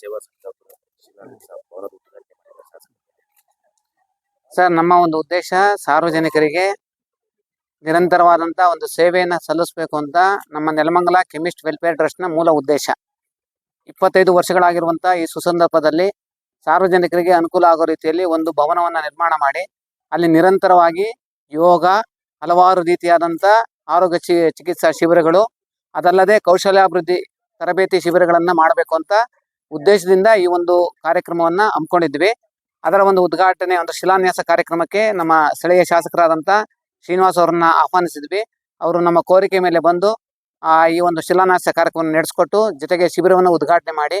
ಸೇವಾ ಸರ್ ನಮ್ಮ ಒಂದು ಉದ್ದೇಶ ಸಾರ್ವಜನಿಕರಿಗೆ ನಿರಂತರವಾದಂತ ಒಂದು ಸೇವೆಯನ್ನು ಸಲ್ಲಿಸಬೇಕು ಅಂತ ನಮ್ಮ ನೆಲಮಂಗಲ ಕೆಮಿಸ್ಟ್ ವೆಲ್ಫೇರ್ ಟ್ರಸ್ಟ್ನ ಮೂಲ ಉದ್ದೇಶ. ಇಪ್ಪತ್ತೈದು ವರ್ಷಗಳಾಗಿರುವಂತಹ ಈ ಸುಸಂದರ್ಭದಲ್ಲಿ ಸಾರ್ವಜನಿಕರಿಗೆ ಅನುಕೂಲ ಆಗೋ ರೀತಿಯಲ್ಲಿ ಒಂದು ಭವನವನ್ನು ನಿರ್ಮಾಣ ಮಾಡಿ, ಅಲ್ಲಿ ನಿರಂತರವಾಗಿ ಯೋಗ, ಹಲವಾರು ರೀತಿಯಾದಂತ ಆರೋಗ್ಯ ಚಿಕಿತ್ಸಾ ಶಿಬಿರಗಳು, ಅದಲ್ಲದೆ ಕೌಶಲ್ಯಾಭಿವೃದ್ಧಿ ತರಬೇತಿ ಶಿಬಿರಗಳನ್ನ ಮಾಡಬೇಕು ಅಂತ ಉದ್ದೇಶದಿಂದ ಈ ಒಂದು ಕಾರ್ಯಕ್ರಮವನ್ನ ಹಮ್ಮಿಕೊಂಡಿದ್ವಿ. ಅದರ ಒಂದು ಉದ್ಘಾಟನೆ ಒಂದು ಶಿಲಾನ್ಯಾಸ ಕಾರ್ಯಕ್ರಮಕ್ಕೆ ನಮ್ಮ ಸ್ಥಳೀಯ ಶಾಸಕರಾದಂತ ಶ್ರೀನಿವಾಸ್ ಅವರನ್ನ ಆಹ್ವಾನಿಸಿದ್ವಿ. ಅವರು ನಮ್ಮ ಕೋರಿಕೆ ಮೇಲೆ ಬಂದು ಆ ಈ ಒಂದು ಶಿಲಾನ್ಯಾಸ ಕಾರ್ಯಕ್ರಮ ನಡೆಸಿಕೊಟ್ಟು ಜೊತೆಗೆ ಶಿಬಿರವನ್ನು ಉದ್ಘಾಟನೆ ಮಾಡಿ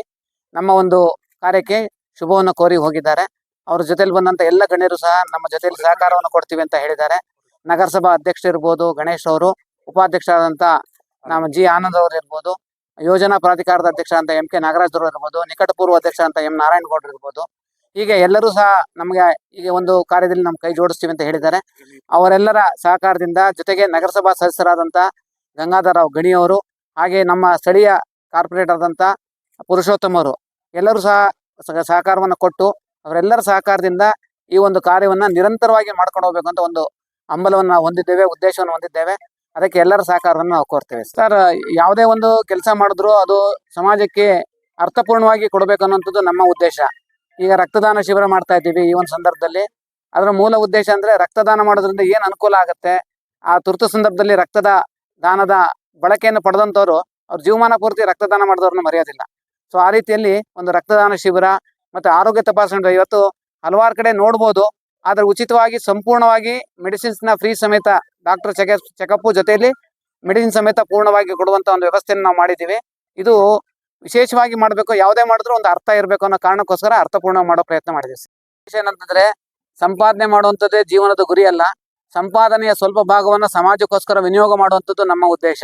ನಮ್ಮ ಒಂದು ಕಾರ್ಯಕ್ಕೆ ಶುಭವನ್ನು ಕೋರಿ ಹೋಗಿದ್ದಾರೆ. ಅವ್ರ ಜೊತೆಲಿ ಬಂದಂತ ಎಲ್ಲ ಗಣ್ಯರು ಸಹ ನಮ್ಮ ಜೊತೆಲಿ ಸಹಕಾರವನ್ನು ಕೊಡ್ತೀವಿ ಅಂತ ಹೇಳಿದ್ದಾರೆ. ನಗರಸಭಾ ಅಧ್ಯಕ್ಷರು ಇರ್ಬೋದು, ಗಣೇಶ್ ಅವರು, ಉಪಾಧ್ಯಕ್ಷರಾದಂತ ನಮ್ಮ ಜಿ. ಆನಂದ್ ಅವರು ಇರ್ಬೋದು ಯೋಜನಾ ಪ್ರಾಧಿಕಾರದ ಅಧ್ಯಕ್ಷ ಅಂತ ಎಂ ಕೆ ನಾಗರಾಜ್ ಇರ್ಬೋದು ನಿಕಟಪೂರ್ವ ಅಧ್ಯಕ್ಷ ಅಂತ ಎಂ ನಾರಾಯಣಗೌಡ ಇರ್ಬೋದು. ಹೀಗೆ ಎಲ್ಲರೂ ಸಹ ನಮಗೆ ಈಗ ಒಂದು ಕಾರ್ಯದಲ್ಲಿ ನಮ್ಮ ಕೈ ಜೋಡಿಸ್ತೀವಿ ಅಂತ ಹೇಳಿದ್ದಾರೆ. ಅವರೆಲ್ಲರ ಸಹಕಾರದಿಂದ ಜೊತೆಗೆ ನಗರಸಭಾ ಸದಸ್ಯರಾದಂತ ಗಂಗಾಧರರಾವ್ ಗಣಿಯವರು ಹಾಗೆ ನಮ್ಮ ಸ್ಥಳೀಯ ಕಾರ್ಪೊರೇಟರ್ ಆದಂತ ಪುರುಷೋತ್ತಮರು ಎಲ್ಲರೂ ಸಹ ಸಹ- ಸಹಕಾರವನ್ನು ಕೊಟ್ಟು ಅವರೆಲ್ಲರ ಸಹಕಾರದಿಂದ ಈ ಒಂದು ಕಾರ್ಯವನ್ನ ನಿರಂತರವಾಗಿ ಮಾಡ್ಕೊಂಡು ಹೋಗ್ಬೇಕು ಅಂತ ಒಂದು ಹಂಬಲವನ್ನು ಹೊಂದಿದ್ದೇವೆ, ಉದ್ದೇಶವನ್ನು ಹೊಂದಿದ್ದೇವೆ. ಅದಕ್ಕೆ ಎಲ್ಲರ ಸಹಕಾರವನ್ನು ನಾವು ಕೋರ್ತೇವೆ. ಸರ್, ಯಾವುದೇ ಒಂದು ಕೆಲಸ ಮಾಡಿದ್ರು ಅದು ಸಮಾಜಕ್ಕೆ ಅರ್ಥಪೂರ್ಣವಾಗಿ ಕೊಡಬೇಕು ಅನ್ನೋಂಥದ್ದು ನಮ್ಮ ಉದ್ದೇಶ. ಈಗ ರಕ್ತದಾನ ಶಿಬಿರ ಮಾಡ್ತಾ ಇದ್ದೀವಿ ಈ ಒಂದು ಸಂದರ್ಭದಲ್ಲಿ. ಅದರ ಮೂಲ ಉದ್ದೇಶ ಅಂದ್ರೆ ರಕ್ತದಾನ ಮಾಡೋದ್ರಿಂದ ಏನು ಅನುಕೂಲ ಆಗುತ್ತೆ? ಆ ತುರ್ತು ಸಂದರ್ಭದಲ್ಲಿ ರಕ್ತದ ದಾನದ ಬಳಕೆಯನ್ನು ಪಡೆದಂಥವ್ರು, ಅವ್ರ ಜೀವಮಾನ ಪೂರ್ತಿ ರಕ್ತದಾನ ಮಾಡಿದವ್ರನ್ನ ಮರೆಯೋದಿಲ್ಲ. ಸೊ, ಆ ರೀತಿಯಲ್ಲಿ ಒಂದು ರಕ್ತದಾನ ಶಿಬಿರ ಮತ್ತು ಆರೋಗ್ಯ ತಪಾಸಣೆ ಇವತ್ತು ಹಲವಾರು ಕಡೆ ನೋಡ್ಬೋದು. ಆದರೆ ಉಚಿತವಾಗಿ, ಸಂಪೂರ್ಣವಾಗಿ ಮೆಡಿಸಿನ್ಸ್ನ ಫ್ರೀ ಸಮೇತ ಡಾಕ್ಟರ್ ಚೆಕ್ ಚೆಕಪ್ ಜೊತೆಯಲ್ಲಿ ಮೆಡಿಸಿನ್ ಸಮೇತ ಪೂರ್ಣವಾಗಿ ಕೊಡುವಂತ ಒಂದು ವ್ಯವಸ್ಥೆಯನ್ನು ನಾವು ಮಾಡಿದ್ದೀವಿ. ಇದು ವಿಶೇಷವಾಗಿ ಮಾಡಬೇಕು, ಯಾವುದೇ ಮಾಡಿದ್ರು ಒಂದು ಅರ್ಥ ಇರಬೇಕು ಅನ್ನೋ ಕಾರಣಕ್ಕೋಸ್ಕರ ಅರ್ಥಪೂರ್ಣ ಮಾಡೋ ಪ್ರಯತ್ನ ಮಾಡಿದ್ದೀವಿ. ವಿಷಯ ಏನಂತಂದ್ರೆ, ಸಂಪಾದನೆ ಮಾಡುವಂಥದ್ದೇ ಜೀವನದ ಗುರಿ ಅಲ್ಲ. ಸಂಪಾದನೆಯ ಸ್ವಲ್ಪ ಭಾಗವನ್ನ ಸಮಾಜಕ್ಕೋಸ್ಕರ ವಿನಿಯೋಗ ಮಾಡುವಂಥದ್ದು ನಮ್ಮ ಉದ್ದೇಶ.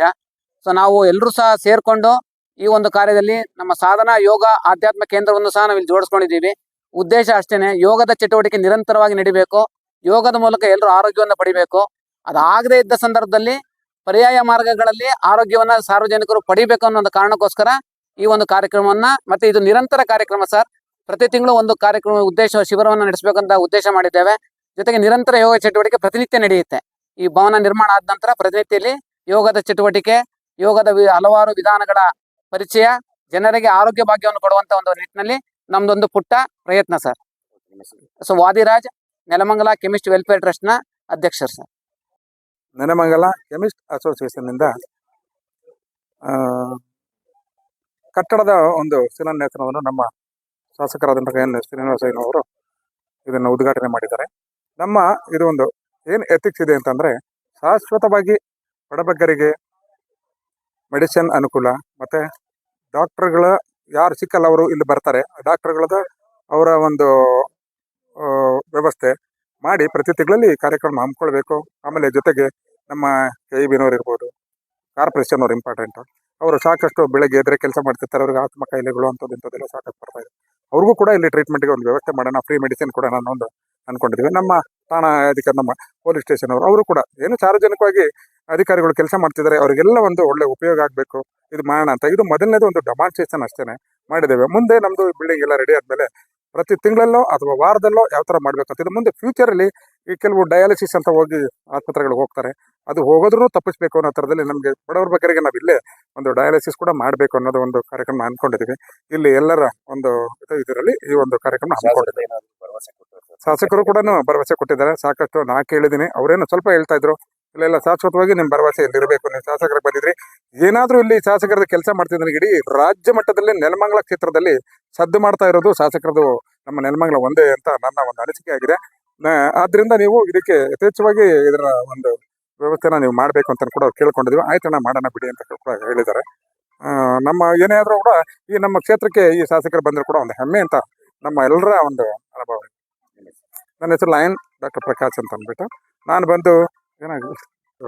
ಸೊ ನಾವು ಎಲ್ಲರೂ ಸಹ ಸೇರ್ಕೊಂಡು ಈ ಒಂದು ಕಾರ್ಯದಲ್ಲಿ ನಮ್ಮ ಸಾಧನಾ ಯೋಗ ಆಧ್ಯಾತ್ಮ ಕೇಂದ್ರವನ್ನು ಸಹ ನಾವು ಇಲ್ಲಿ ಜೋಡಿಸ್ಕೊಂಡಿದ್ದೀವಿ. ಉದ್ದೇಶ ಅಷ್ಟೇನೆ, ಯೋಗದ ಚಟುವಟಿಕೆ ನಿರಂತರವಾಗಿ ನಡಿಬೇಕು. ಯೋಗದ ಮೂಲಕ ಎಲ್ಲರೂ ಆರೋಗ್ಯವನ್ನು ಪಡಿಬೇಕು. ಅದಾಗದೇ ಇದ್ದ ಸಂದರ್ಭದಲ್ಲಿ ಪರ್ಯಾಯ ಮಾರ್ಗಗಳಲ್ಲಿ ಆರೋಗ್ಯವನ್ನ ಸಾರ್ವಜನಿಕರು ಪಡಿಬೇಕು ಅನ್ನೋ ಒಂದು ಕಾರಣಕ್ಕೋಸ್ಕರ ಈ ಒಂದು ಕಾರ್ಯಕ್ರಮವನ್ನ ಮತ್ತೆ ಇದು ನಿರಂತರ ಕಾರ್ಯಕ್ರಮ ಸರ್. ಪ್ರತಿ ತಿಂಗಳು ಒಂದು ಕಾರ್ಯಕ್ರಮ ಉದ್ದೇಶ ಶಿಬಿರವನ್ನು ನಡೆಸಬೇಕಂತ ಉದ್ದೇಶ ಮಾಡಿದ್ದೇವೆ. ಜೊತೆಗೆ ನಿರಂತರ ಯೋಗ ಚಟುವಟಿಕೆ ಪ್ರತಿನಿತ್ಯ ನಡೆಯುತ್ತೆ. ಈ ಭವನ ನಿರ್ಮಾಣ ಆದ ನಂತರ ಪ್ರತಿನಿತ್ಯದಲ್ಲಿ ಯೋಗದ ಚಟುವಟಿಕೆ ಯೋಗದ ವಿ- ಹಲವಾರು ವಿಧಾನಗಳ ಪರಿಚಯ ಜನರಿಗೆ ಆರೋಗ್ಯ ಭಾಗ್ಯವನ್ನು ಕೊಡುವಂತ ಒಂದು ನಿಟ್ಟಿನಲ್ಲಿ ನಮ್ದೊಂದು ಪುಟ್ಟ ಪ್ರಯತ್ನ sir. So Vadiraj Nelamangala chemist welfare ಟ್ರಸ್ಟ್ನ ಅಧ್ಯಕ್ಷರು ಸರ್. ನೆನಮಂಗಲ ಕೆಮಿಸ್ಟ್ ಅಸೋಸಿಯೇಷನ್ನಿಂದ ಕಟ್ಟಡದ ಒಂದು ಶಿಲಾನ್ಯಾಸನವನ್ನು ನಮ್ಮ ಶಾಸಕರಾದಂತಹ ಎನ್ ಶ್ರೀನಿವಾಸಯ್ಯನವರು ಇದನ್ನು ಉದ್ಘಾಟನೆ ಮಾಡಿದ್ದಾರೆ. ನಮ್ಮ ಇದು ಒಂದು ಏನು ಎಥಿಕ್ಸ್ ಇದೆ ಅಂತಂದರೆ, ಶಾಶ್ವತವಾಗಿ ಬಡಬಗ್ಗರಿಗೆ ಮೆಡಿಸಿನ್ ಅನುಕೂಲ ಮತ್ತು ಡಾಕ್ಟರ್ಗಳ ಯಾರು ಸಿಕ್ಕಲ್ಲ ಅವರು ಇಲ್ಲಿ ಬರ್ತಾರೆ ಡಾಕ್ಟರ್ಗಳದ ಅವರ ಒಂದು ವ್ಯವಸ್ಥೆ ಮಾಡಿ ಪ್ರತಿ ತಿಂಗಳಲ್ಲಿ ಕಾರ್ಯಕ್ರಮ ಹಮ್ಮಿಕೊಳ್ಬೇಕು. ಆಮೇಲೆ ಜೊತೆಗೆ ನಮ್ಮ ಕೆ ಇ ಬಿನವ್ರು ಇರ್ಬೋದು, ಕಾರ್ಪೊರೇಷನ್ ಅವ್ರು ಇಂಪಾರ್ಟೆಂಟ್ ಅವರು ಸಾಕಷ್ಟು ಬೆಳಗ್ಗೆ ಎದ್ರೆ ಕೆಲಸ ಮಾಡ್ತಿರ್ತಾರೆ. ಅವ್ರಿಗೆ ಆತ್ಮ ಕಾಯಿಲೆಗಳು ಅಂಥದ್ದು ಇಂಥದ್ದೆಲ್ಲ ಸಾಕಷ್ಟು ಬರ್ತಾ ಇದೆ. ಅವ್ರಿಗೂ ಕೂಡ ಇಲ್ಲಿ ಟ್ರೀಟ್ಮೆಂಟ್ಗೆ ಒಂದು ವ್ಯವಸ್ಥೆ ಮಾಡೋಣ ಫ್ರೀ ಮೆಡಿಸಿನ್ ಕೂಡ ನಾನು ಒಂದು ಅನ್ಕೊಂಡಿದ್ದೀವಿ ನಮ್ಮ ಠಾಣಾ ಅಧಿಕಾರಿ, ನಮ್ಮ ಪೊಲೀಸ್ ಸ್ಟೇಷನ್ ಅವರು ಅವರು ಕೂಡ ಏನು ಸಾರ್ವಜನಿಕವಾಗಿ ಅಧಿಕಾರಿಗಳು ಕೆಲಸ ಮಾಡ್ತಿದ್ದಾರೆ. ಅವರಿಗೆಲ್ಲ ಒಂದು ಒಳ್ಳೆ ಉಪಯೋಗ ಆಗಬೇಕು. ಇದು ಮಾಡೋಣ ಅಂತ. ಇದು ಮೊದಲನೇದು ಒಂದು ಡೆಮಾನ್ಸ್ಟ್ರೇಷನ್ ಅಷ್ಟೇ ಮಾಡಿದ್ದೇವೆ. ಮುಂದೆ ನಮ್ಮದು ಬಿಲ್ಡಿಂಗ್ ಎಲ್ಲ ರೆಡಿ ಆದಮೇಲೆ ಪ್ರತಿ ತಿಂಗಳಲ್ಲೋ ಅಥವಾ ವಾರದಲ್ಲೋ ಯಾವ ಥರ ಮಾಡಬೇಕಂತ. ಇದು ಮುಂದೆ ಫ್ಯೂಚರಲ್ಲಿ ಈ ಕೆಲವು ಡಯಾಲಿಸಿಸ್ ಅಂತ ಹೋಗಿ ಆಸ್ಪತ್ರೆಗಳಿಗೆ ಹೋಗ್ತಾರೆ. ಅದು ಹೋಗೋದ್ರೂ ತಪ್ಪಿಸ್ಬೇಕು ಅನ್ನೋ ಥರದಲ್ಲಿ ನಮಗೆ ಬಡವರ ಬಗ್ಗೆ ನಾವು ಇಲ್ಲೇ ಒಂದು ಡಯಾಲಿಸಿಸ್ ಕೂಡ ಮಾಡಬೇಕು ಅನ್ನೋದು ಒಂದು ಕಾರ್ಯಕ್ರಮ ಅಂದ್ಕೊಂಡಿದ್ದೀವಿ ಇಲ್ಲಿ ಎಲ್ಲರ ಒಂದು ಇದು ಇದರಲ್ಲಿ ಈ ಒಂದು ಕಾರ್ಯಕ್ರಮ ಹಮ್ಮಿಕೊಂಡಿದ್ದೀವಿ ಶಾಸಕರು ಕೂಡ ಭರವಸೆ ಕೊಟ್ಟಿದ್ದಾರೆ. ಸಾಕಷ್ಟು ನಾ ಕೇಳಿದ್ದೀನಿ. ಅವರೇನು ಸ್ವಲ್ಪ ಹೇಳ್ತಾ ಇದ್ರು? ಇಲ್ಲೆಲ್ಲ ಶಾಶ್ವತವಾಗಿ ನಿಮ್ಮ ಭರವಸೆ ಇಲ್ಲಿರಬೇಕು ನೀವು ಶಾಸಕರ ಬಂದಿದ್ರಿ. ಏನಾದರೂ ಇಲ್ಲಿ ಶಾಸಕರ ಕೆಲಸ ಮಾಡ್ತಿದ್ರೆ ಇಡೀ ರಾಜ್ಯ ಮಟ್ಟದಲ್ಲಿ, ನೆಲಮಂಗಲ ಕ್ಷೇತ್ರದಲ್ಲಿ ಸದ್ದು ಮಾಡ್ತಾ ಇರೋದು ಶಾಸಕರದು ನಮ್ಮ ನೆಲಮಂಗಲ ಒಂದೇ ಅಂತ ನನ್ನ ಒಂದು ಅನಿಸಿಕೆ ಆಗಿದೆ. ಆದ್ರಿಂದ ನೀವು ಇದಕ್ಕೆ ಯಥೇಚ್ಛವಾಗಿ ಇದರ ಒಂದು ವ್ಯವಸ್ಥೆನ ನೀವು ಮಾಡಬೇಕು ಅಂತ ಕೂಡ ಕೇಳ್ಕೊಂಡಿದ್ವಿ. ಆಯ್ತಣ್ಣ ಮಾಡೋಣ ಬಿಡಿ ಅಂತ ಕೂಡ ಹೇಳಿದ್ದಾರೆ. ನಮ್ಮ ಏನೇ ಆದರೂ ಕೂಡ ಈ ನಮ್ಮ ಕ್ಷೇತ್ರಕ್ಕೆ ಈ ಶಾಸಕರು ಬಂದರೂ ಕೂಡ ಒಂದು ಹೆಮ್ಮೆ ಅಂತ ನಮ್ಮ ಎಲ್ಲರ ಒಂದು ಅನುಭವ. ನನ್ನ ಹೆಸರು ಲಯನ್ ಡಾಕ್ಟರ್ ಪ್ರಕಾಶ್ ಅಂತ ಅಂದ್ಬಿಟ್ಟು. ನಾನು ಬಂದು ಏನಾಗಿದೆ